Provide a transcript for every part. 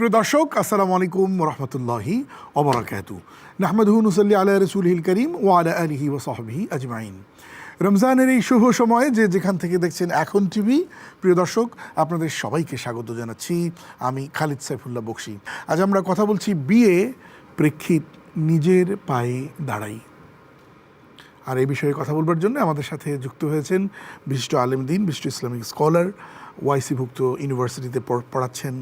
সুপ্রিয় দর্শক, আসসালামু আলাইকুম রহমতুল্লাহি ওবরাকাতু। নাহমদহু নুসল্লি আলা রসুলহিল করিম ও আলা আলিহি ও সাহবিহি আজমাইন। রমজানের এই শুভ সময়ে যে যেখান থেকে দেখছেন এখন টিভি, প্রিয় দর্শক, আপনাদের সবাইকে স্বাগত জানাচ্ছি। আমি খালিদ সাইফুল্লাহ বক্সি। আজ আমরা কথা বলছি বিয়ে প্রেক্ষিত নিজের পায়ে দাঁড়াই। আর এই বিষয়ে কথা বলবার জন্য আমাদের সাথে যুক্ত হয়েছেন বিশিষ্ট আলেম দিন, বিশিষ্ট ইসলামিক স্কলার ওয়াইসিভুক্ত ইউনিভার্সিটিতে পড়াচ্ছেন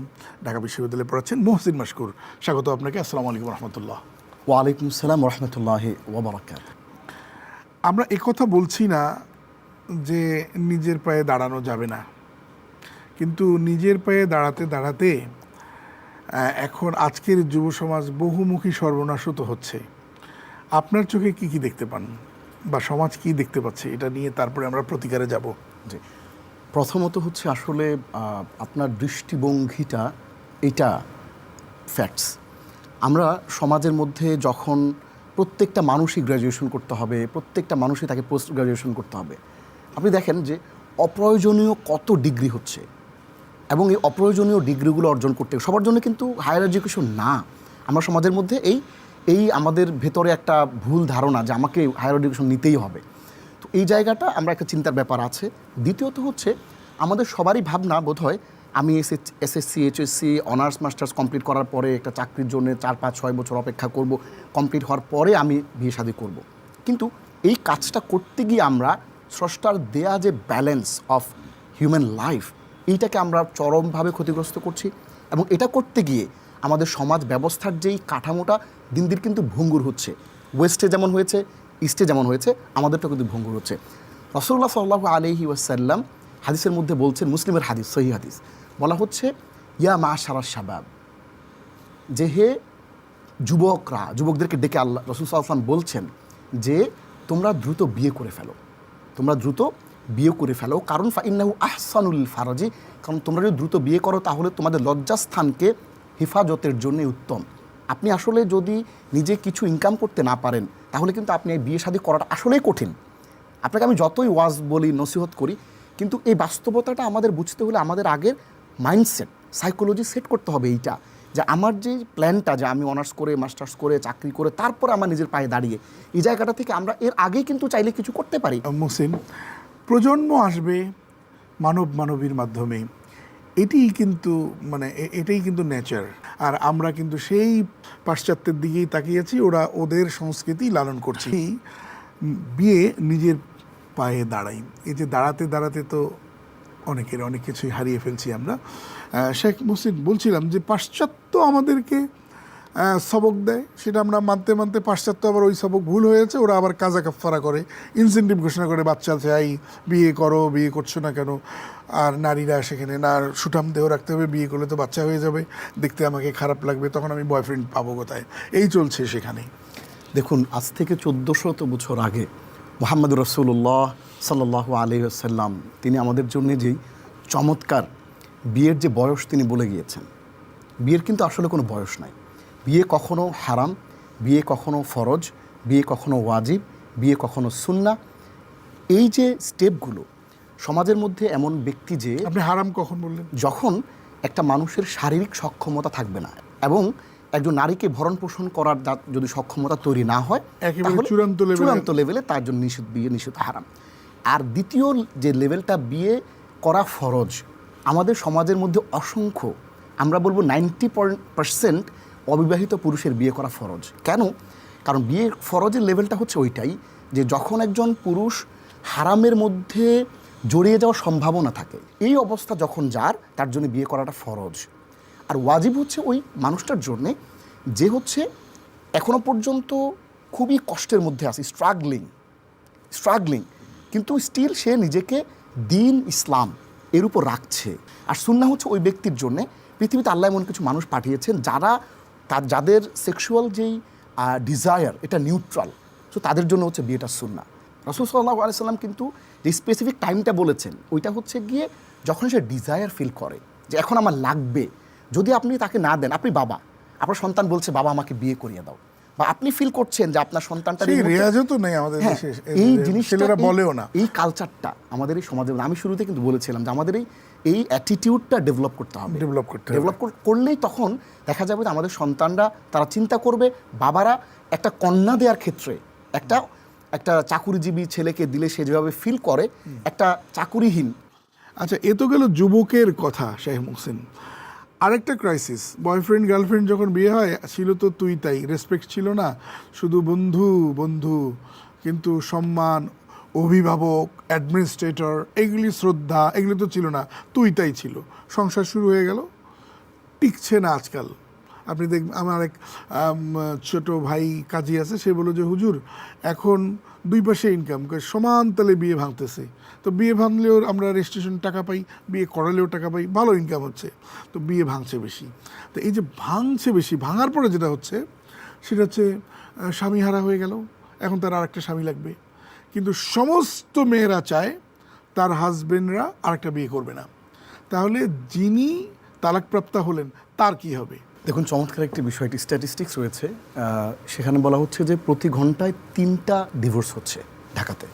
ঢাকা বিশ্ববিদ্যালয়ে পড়াচ্ছেন মোহসিন মাসকুর স্বাগত আপনাকে আসসালামু আলাইকুম রহমতুল্লাহ। ওয়ালাইকুম সালাম রহমতুল্লাহ ওবরাকাত আমরা একথা বলছি না যে নিজের পায়ে দাঁড়ানো যাবে না। কিন্তু নিজের পায়ে দাঁড়াতে দাঁড়াতে এখন আজকের যুব সমাজ বহুমুখী সর্বনাশও তো হচ্ছে। আপনার চোখে কি কি দেখতে পান? বা সমাজ কি দেখতে পাচ্ছে? এটা নিয়ে তারপরে আমরা প্রতিকারে যাব। জি। প্রথমত হচ্ছে আসলে আপনার দৃষ্টিভঙ্গিটা এটা ফ্যাক্টস আমরা সমাজের মধ্যে যখন প্রত্যেকটা মানুষই গ্র্যাজুয়েশন করতে হবে, প্রত্যেকটা মানুষই তাকে পোস্ট গ্র্যাজুয়েশন করতে হবে, আপনি দেখেন যে অপ্রয়োজনীয় কত ডিগ্রি হচ্ছে এবং এই অপ্রয়োজনীয় ডিগ্রিগুলো অর্জন করতে সবার জন্য কিন্তু হায়ার এডুকেশন না। আমরা সমাজের মধ্যে এই এই আমাদের ভেতরে একটা ভুল ধারণা যে আমাকে হায়ার এডুকেশন নিতেই হবে। তো এই জায়গাটা আমরা একটা চিন্তার ব্যাপার আছে। দ্বিতীয়ত হচ্ছে, আমাদের সবারই ভাবনা বোধ হয় আমি S SSC, HSC, honours, masters complete করার পরে একটা চাকরির জন্য চার, পাঁচ, ছয় বছর অপেক্ষা করব, কমপ্লিট হওয়ার পরে আমি বিয়ে শাদী করব। কিন্তু এই কাজটা করতে গিয়ে আমরা স্রষ্টার দেয়া যে ব্যালেন্স অফ হিউম্যান লাইফ, এইটাকে আমরা চরমভাবে ক্ষতিগ্রস্ত করছি এবং এটা করতে গিয়ে আমাদের সমাজ ব্যবস্থার যেই কাঠামোটা দিন দিন কিন্তু ভঙ্গুর হচ্ছে। ওয়েস্টে যেমন হয়েছে ইস্টে যেমন হয়েছে আমাদেরটা কিন্তু ভঙ্গুর হচ্ছে। রসল্লাহ সাল্লাহ আলহি ওয়াসাল্লাম হাদিসের মধ্যে বলছেন, মুসলিমের হাদিস সহি হাদিস। বলা হচ্ছে, ইয়া মা সারা শাবাব, যে হে যুবকরা, যুবকদেরকে ডেকে আল্লাহ, রসুল সাল্লাম বলছেন যে, তোমরা দ্রুত বিয়ে করে ফেলো। তোমরা দ্রুত বিয়ে করে ফেলো। কারণ ফাইন্নাহু আহসানুল ফারাজি, কারণ তোমরা যদি দ্রুত বিয়ে করো, তাহলে তোমাদের লজ্জাস্থানকে হেফাজতের জন্য উত্তম। আপনি আসলে যদি নিজে কিছু ইনকাম করতে না পারেন, তাহলে কিন্তু আপনি এই বিয়ে শাদী করাটা আসলেই কঠিন। আপনাকে আমি যতই ওয়াজ বলি, নসিহত করি, কিন্তু এই বাস্তবতাটা আমাদের বুঝতে হলে আমাদের আগের মাইন্ডসেট সাইকোলজি সেট করতে হবে এইটা। যে আমার যে প্ল্যানটা যে আমি অনার্স করে মাস্টার্স করে, চাকরি করে, তারপর আমার নিজের পায়ে দাঁড়িয়ে, এই জায়গাটা থেকে আমরা এর আগেই কিন্তু চাইলে কিছু করতে পারি। মুসিন প্রজন্ম আসবে মানব মানবীর মাধ্যমে। এটি কিন্তু মানে এটাই কিন্তু নেচার আর আমরা কিন্তু সেই পাশ্চাত্যের দিকেই তাকিয়েছি, ওরা ওদের সংস্কৃতি লালন করছে। বিয়ে নিজের পায়ে দাঁড়াই। এই যে দাঁড়াতে দাঁড়াতে তো অনেকের, অনেক কিছুই হারিয়ে ফেলছি আমরা। শেখ মুসিদ বলছিলাম যে পাশ্চাত্য আমাদেরকে সবক দেয়। সেটা আমরা মানতে মানতে পাশ্চাত্য আবার ওই সবক ভুল হয়েছে, ওরা আবার কাজা কাফারা করে ইনসেন্টিভ ঘোষণা করে, বাচ্চা চাই বিয়ে করো, বিয়ে করছ না কেন? আর নারীরা সেখানে, না সুঠাম দেহ রাখতে হবে, বিয়ে করলে তো বাচ্চা হয়ে যাবে, দেখতে আমাকে খারাপ লাগবে, তখন আমি বয়ফ্রেন্ড পাবো কোথায়? এই চলছে সেখানে। দেখুন, আজ থেকে চোদ্দোশত বছর আগে মোহাম্মদ রসুল্লাহ সাল্লাহ আলী আসাল্লাম তিনি আমাদের জন্য যেই চমৎকার বিয়ের যে বয়স তিনি বলে গিয়েছেন, বিয়ের কিন্তু আসলে কোনো বয়স নাই। বিয়ে কখনো হারাম বিয়ে কখনো ফরজ বিয়ে কখনো ওয়াজিব বিয়ে কখনো সুন্না এই যে স্টেপগুলো সমাজের মধ্যে এমন ব্যক্তি যে আপনি হারাম কখন বললেন? যখন একটা মানুষের শারীরিক সক্ষমতা থাকবে না এবং একজন নারীকে ভরণ পোষণ করার যদি সক্ষমতা তৈরি না হয় চূড়ান্ত চূড়ান্ত লেভেলে তার জন্য নিষেধ বিয়ে নিষেধ হারাম। আর দ্বিতীয় যে লেভেলটা বিয়ে করা ফরজ আমাদের সমাজের মধ্যে অসংখ্য আমরা বলব নাইনটি পার্সেন্ট অবিবাহিত পুরুষের বিয়ে করা ফরজ। কেন? কারণ বিয়ে ফরজের লেভেলটা হচ্ছে ওইটাই, যে যখন একজন পুরুষ হারামের মধ্যে জড়িয়ে যাওয়ার সম্ভাবনা থাকে, এই অবস্থা যখন যার, তার জন্য বিয়ে করাটা ফরজ। আর ওয়াজিব হচ্ছে ওই মানুষটার জন্যে, যে হচ্ছে এখনও পর্যন্ত খুবই কষ্টের মধ্যে আছে স্ট্রাগলিং স্ট্রাগলিং কিন্তু স্টিল সে নিজেকে দিন ইসলাম এর উপর রাখছে। আর সুন্না হচ্ছে ওই ব্যক্তির জন্যে, পৃথিবীতে আল্লাহ এমন কিছু মানুষ পাঠিয়েছেন যারা তার যাদের সেক্সুয়াল যেই ডিজায়ার এটা নিউট্রাল সো তাদের জন্য হচ্ছে বিয়েটা সুন্না রসুল সাল্লাহ আলাইসাল্লাম কিন্তু যে স্পেসিফিক টাইমটা বলেছেন ওইটা হচ্ছে গিয়ে যখন সে ডিজায়ার ফিল করে যে এখন আমার লাগবে যদি আপনি তাকে না দেন আপনি বাবা আপনার সন্তান বলছে বাবা আমাকে বিয়ে করিয়ে দাও। বা আপনি ফিল করছেন যে আপনার সন্তানটা রেয়াজও তো নেই আমাদের হ্যাঁ, দেশে এই জিনিসটা বলেও না। এই কালচারটা আমাদের এই সমাজে আমি শুরুতে কিন্তু বলেছিলাম যে আমাদের এই এই অ্যাটিটিউডটা ডেভেলপ করতে হবে। ডেভেলপ করতে ডেভেলপ করলেই তখন দেখা যাবে আমাদের সন্তানরা তারা চিন্তা করবে বাবারা একটা কন্যা দেওয়ার ক্ষেত্রে একটা একটা চাকুরিজীবী ছেলেকে দিলে সে যেভাবে ফিল করে একটা চাকুরিহীন। আচ্ছা এ তো গেল যুবকের কথা শাহেখ মুহসিন। আরেকটা ক্রাইসিস বয়ফ্রেন্ড গার্লফ্রেন্ড যখন বিয়ে হয় ছিল তো তুই তাই রেসপেক্ট ছিল না শুধু বন্ধু বন্ধু কিন্তু সম্মান অভিভাবক অ্যাডমিনিস্ট্রেটর এগুলি শ্রদ্ধা, এগুলি তো ছিল না তুই তাই ছিল। সংসার শুরু হয়ে গেল, টিকছে না আজকাল। আপনি দেখ, আমার এক ছোট ভাই কাজী আছে, সে বলল যে, হুজুর, এখন দুই পাশে ইনকাম সমান তালে বিয়ে ভাঙতেছে। তো বিয়ে ভাঙলেও আমরা রেজিস্ট্রেশন টাকা পাই, বিয়ে করালেও টাকা পাই, ভালো ইনকাম হচ্ছে। তো বিয়ে ভাঙছে বেশি। তো এই যে ভাঙছে বেশি, ভাঙার পরে যেটা হচ্ছে, সেটা হচ্ছে স্বামী হারা হয়ে গেল। এখন তার আরেকটা স্বামী লাগবে। কিন্তু সমস্ত মেয়েরা চায় তার হাজবেন্ডরা আরেকটা বিয়ে করবে না। তাহলে যিনি তালাকপ্রাপ্তা হলেন তার কি হবে? দেখুন চমৎকার একটি বিষয়টি স্ট্যাটিস্টিক্স রয়েছে। সেখানে বলা হচ্ছে যে প্রতি ঘন্টায় তিনটা ডিভোর্স হচ্ছে ঢাকাতে।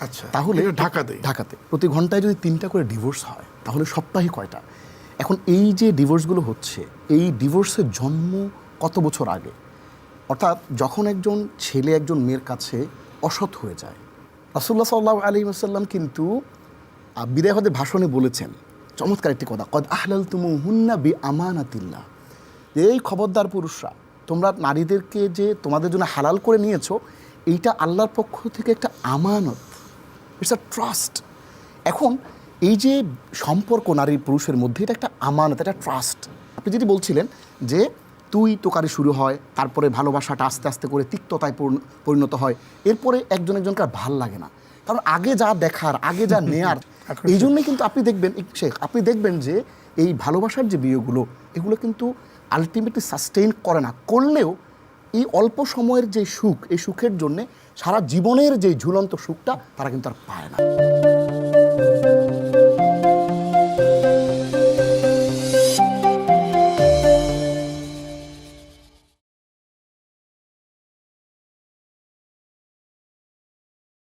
আচ্ছা তাহলে ঢাকাতে? ঢাকাতে। প্রতি ঘন্টায় যদি তিনটা করে ডিভোর্স হয় তাহলে সপ্তাহে কয়টা? এখন এই যে ডিভোর্সগুলো হচ্ছে এই ডিভোর্সের জন্ম কত বছর আগে? অর্থাৎ যখন একজন ছেলে একজন মেয়ের কাছে অসৎ হয়ে যায় রাসুল্লাহ সাল্লাহ আলী আসাল্লাম কিন্তু বিদায় ভাষণে বলেছেন, চমৎকার একটি কথা, কদ আহলাল তুমু হুন্না বি আমানাতিল্লাহ যে এই খবরদার পুরুষরা, তোমরা নারীদেরকে যে তোমাদের জন্য হালাল করে নিয়েছো, এইটা আল্লাহর পক্ষ থেকে একটা আমানত। ইটস আ ট্রাস্ট এখন, এই যে সম্পর্ক নারী পুরুষের মধ্যে, এটা একটা আমানত একটা ট্রাস্ট আপনি যেটি বলছিলেন যে তুই তোকারি শুরু হয় তারপরে ভালোবাসাটা আস্তে আস্তে করে তিক্ততায় পরিণত হয়। এরপরে একজন একজনকে আর ভালো লাগে না। কারণ আগে যা দেখার আগে যা নেয়ার এই জন্যই কিন্তু আপনি দেখবেন শেখ আপনি দেখবেন যে এই ভালোবাসার যে বিয়েগুলো এগুলো কিন্তু আলটিমেটলি সাস্টেইন করে না। করলেও এই অল্প সময়ের যে সুখ এই সুখের জন্যে সারা জীবনের যে ঝুলন্ত সুখটা তারা কিন্তু আর পায় না।